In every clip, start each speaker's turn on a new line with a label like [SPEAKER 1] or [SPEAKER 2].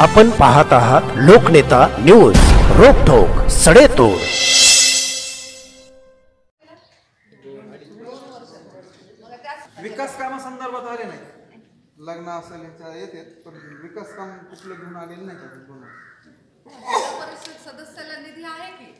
[SPEAKER 1] आपण पाहत आहात लोकनेता न्यूज रोखोक सडेतोड.
[SPEAKER 2] विकास कामासंदर्भात आले नाही लग्न असेल ह्याच्या येतात पण विकास काम कुठलं घेऊन आलेलं नाही
[SPEAKER 3] परिषद सदस्याला निधी आहे की?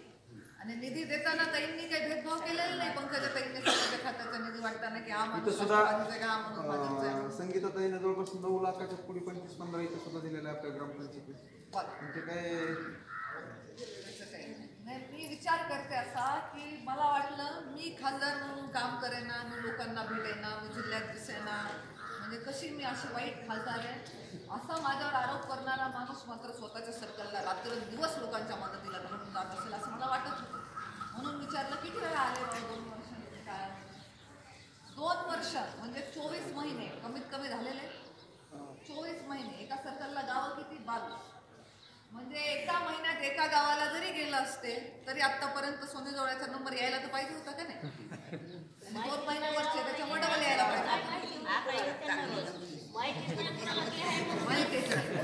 [SPEAKER 3] आणि निधी देताना ताईंनी काही भेदभाव केलेला नाही पंकजा ताईंनी स्वतःच्या खात्याचा निधी वाटताना की हा
[SPEAKER 2] इथं
[SPEAKER 3] माणूस
[SPEAKER 2] सुद्धा
[SPEAKER 3] राष्ट्रवादीचा आहे, हा माणूस भाजपचा आहे.
[SPEAKER 2] अं, संगीताताईनं जवळपास नऊ लाखाच्या पुढे पंचवीस पंधरा इथं सुद्धा दिलेलं आहे आपल्या ग्रामपंचायतीत
[SPEAKER 3] बरं.
[SPEAKER 2] काय
[SPEAKER 3] त्याचं काही नाही. नाही मी विचार करते असा की मला वाटलं मी खासदार म्हणून काम करेना मी लोकांना भेटेना मी जिल्ह्यात दिसेना म्हणजे कशी मी अशी वाईट खासदार आहे असा माझ्यावर आरोप करणारा माणूस मात्र स्वतःच्या सर्कलला रात्र दिवस लोकांच्या मदतीला धरून जात असेल असं मला वाटत म्हणून विचारलं किती वेळा आले बाबा दोन वर्ष काय? दोन वर्ष म्हणजे चोवीस महिने कमीत कमी झालेले. चोवीस महिने एका सर्कलला गावं किती? बावीस. म्हणजे एका महिन्यात एका गावाला जरी गेलं असते तरी आतापर्यंत सोने जोडायचा नंबर यायला तर पाहिजे होता का नाही? दोन महिन्यावरचे त्याच्यामुळे डबल यायला पाहिजे माहिती आहे.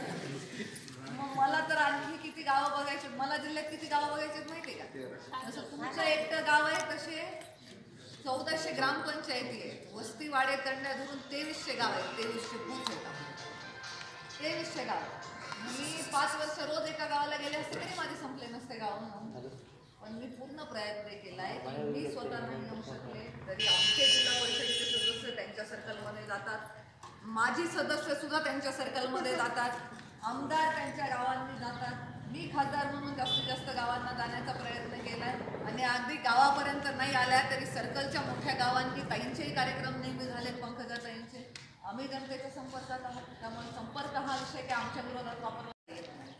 [SPEAKER 3] मग मला तर आणखी किती गावं बघायचे मला जिल्ह्यात किती गावं बघायचे माहिती आहे का जसं तुमचं एकटं गाव आहे तसे चौदाशे ग्रामपंचायती आहेत वस्ती वाडे तंड्या धरून तेवीसशे गाव आहेत. तेवीसशे बूथ आहेत तेवीसशे गाव. मी पाच वर्ष रोज एका गावाला गेले असते तरी माझे संपले नसते गाव पण मी पूर्ण प्रयत्न केलाय की मी स्वतः नाही येऊ शकले तरी आमचे जिल्हा परिषदेचे सदस्य त्यांच्या सर्कलमध्ये जातात. माझी सदस्य सुद्धा त्यांच्या सर्कलमध्ये जातात. आमदार त्यांच्या गावांनी जातात. खासदार म्हणून जास्तीत जास्त गावांना जाण्याचा प्रयत्न केला आहे आणि अगदी गावापर्यंत नाही आल्या तरी सर्कलच्या मोठ्या गावांनी ताईंचेही कार्यक्रम नेहमी झाले पंकजा ताईंचे आम्ही जनतेच्या संपर्कात आहात त्यामुळे संपर्क हा विषय काय आमच्या विरोधात वापरला येत नाही.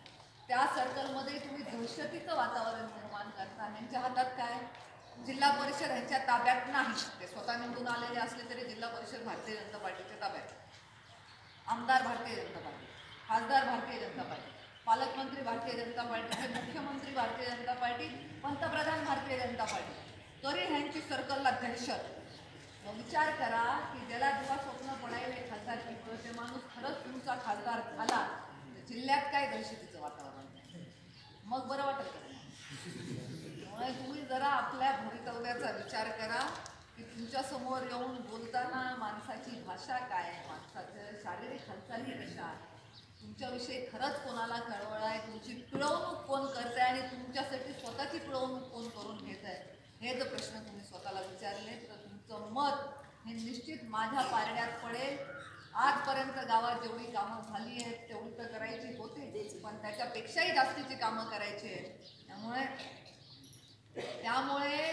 [SPEAKER 3] त्या सर्कलमध्ये तुम्ही दहशतीचं वातावरण निर्माण करता यांच्या हातात काय? जिल्हा परिषद ह्यांच्या ताब्यात नाही. ते स्वतः निवडून आलेले असले तरी जिल्हा परिषद भारतीय जनता पार्टीच्या ताब्यात. आमदार भारतीय जनता पार्टी. खासदार भारतीय जनता पार्टी. पालकमंत्री भारतीय जनता पार्टी मुख्यमंत्री भारतीय जनता पार्टी पंतप्रधान भारतीय जनता पार्टी. तरी ह्यांची सर्कलला दहशत मग विचार करा की ज्याला जेव्हा स्वप्न पडायले खासदार किंवा ते माणूस खरंच तुमचा खासदार झाला जिल्ह्यात काय दहशतीचं वातावरण? मग बरं वाटेल का त्यामुळे तुम्ही जरा आपल्या भवितव्याचा विचार करा की तुमच्यासमोर येऊन बोलताना माणसाची भाषा काय आहे? माणसाचं शारीरिक हालचाली कशा तुमच्याविषयी खरंच कोणाला कळवळ आहे? तुमची पिळवणूक कोण करत आहे आणि तुमच्यासाठी स्वतःची पिळवणूक कोण करून घेत आहे हे जर प्रश्न तुम्ही स्वतःला विचारले तर तुमचं मत हे निश्चित माझ्या पारड्यात पडेल. आजपर्यंत गावात जेवढी कामं झाली आहेत तेवढी तर करायची होती. पण त्याच्यापेक्षाही जास्तीची कामं करायची आहेत. त्यामुळे त्यामुळे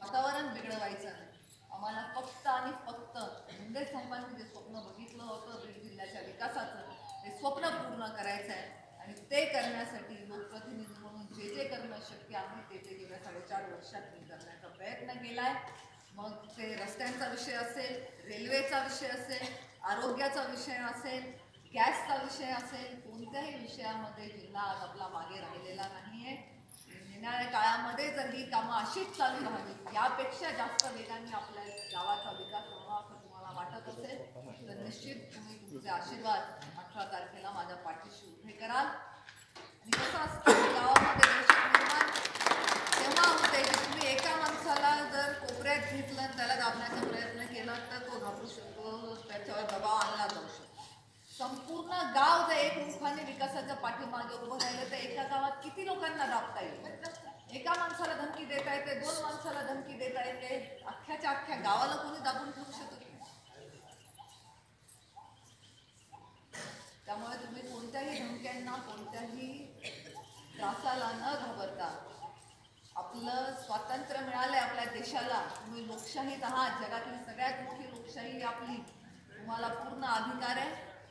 [SPEAKER 3] वातावरण बिघडवायचं नाही. आम्हाला फक्त आणि फक्त मुंडे साहेबांनी जे स्वप्न बघितलं होतं बीड जिल्ह्याच्या विकासाचं ते स्वप्न पूर्ण करायचं आहे आणि ते करण्यासाठी लोकप्रतिनिधी म्हणून जे जे करणं शक्य आहे ते ते गेल्या साडेचार वर्षात मी करण्याचा प्रयत्न केलाय. मग ते रस्त्यांचा विषय असेल रेल्वेचा विषय असेल आरोग्याचा विषय असेल गॅसचा विषय असेल कोणत्याही विषयामध्ये जिल्हा आज आपला मागे राहिलेला नाही आहे येणाऱ्या काळामध्ये जर ही कामं अशीच चालू राहावी यापेक्षा जास्त वेगाने आपल्या गावाचा विकास व्हावा असं तुम्हाला वाटत असेल तर निश्चित तुम्ही तुमचे आशीर्वाद अठरा तारीख माझ्या पाठीशी उभे कराल आणि कसं असतं की गावामध्ये दहशत निर्माण तेव्हा होते की तुम्ही एका माणसाला जर कोपऱ्यात घेतलं आणि त्याला दाबण्याचा प्रयत्न केला तर तो घाबरू शकतो त्याच्यावर दबाव आणला जाऊ शकतो. संपूर्ण गाव जर एक मुखाने विकासाच्या पाठीमागे उभं राहिलं तर एका गावात किती लोकांना दाबता येईल? एका माणसाला धमकी देता येते दोन माणसाला धमकी देता येते अख्ख्याच्या अख्ख्या गावाला कोणी दाबून ठेवू शकत त्यामुळे तुम्ही कोणत्याही धमक्यांना कोणत्याही त्रासाला न घाबरता आपलं स्वातंत्र्य मिळालंय आपल्या देशाला. तुम्ही लोकशाहीत आहात. जगातली सगळ्यात मोठी लोकशाही आपली. तुम्हाला पूर्ण अधिकार आहे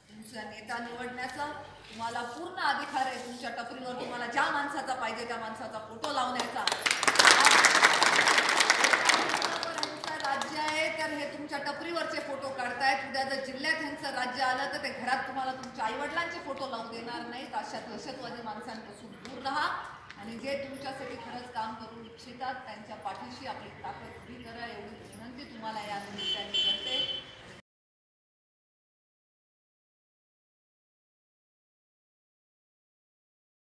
[SPEAKER 3] तुमचा नेता निवडण्याचा. तुम्हाला पूर्ण अधिकार आहे तुमच्या टपरीवर. तुम्हाला ज्या माणसाचा पाहिजे त्या माणसाचा फोटो लावण्याचा. राज्य आहे तर हे तुमच्या टपरीवरचे फोटो काढतायत. उद्या जर जिल्ह्यात ह्यांचं राज्य आलं तर ते घरात तुम्हाला तुमच्या आईवडिलांचे फोटो लावून देणार नाहीत. अशा दहशतवादी माणसांपासून दूर राहा. आणि जे तुमच्यासाठी खरंच काम करू इच्छितात त्यांच्या पाठीशी आपली ताकद उभी करा एवढी विनंती तुम्हाला या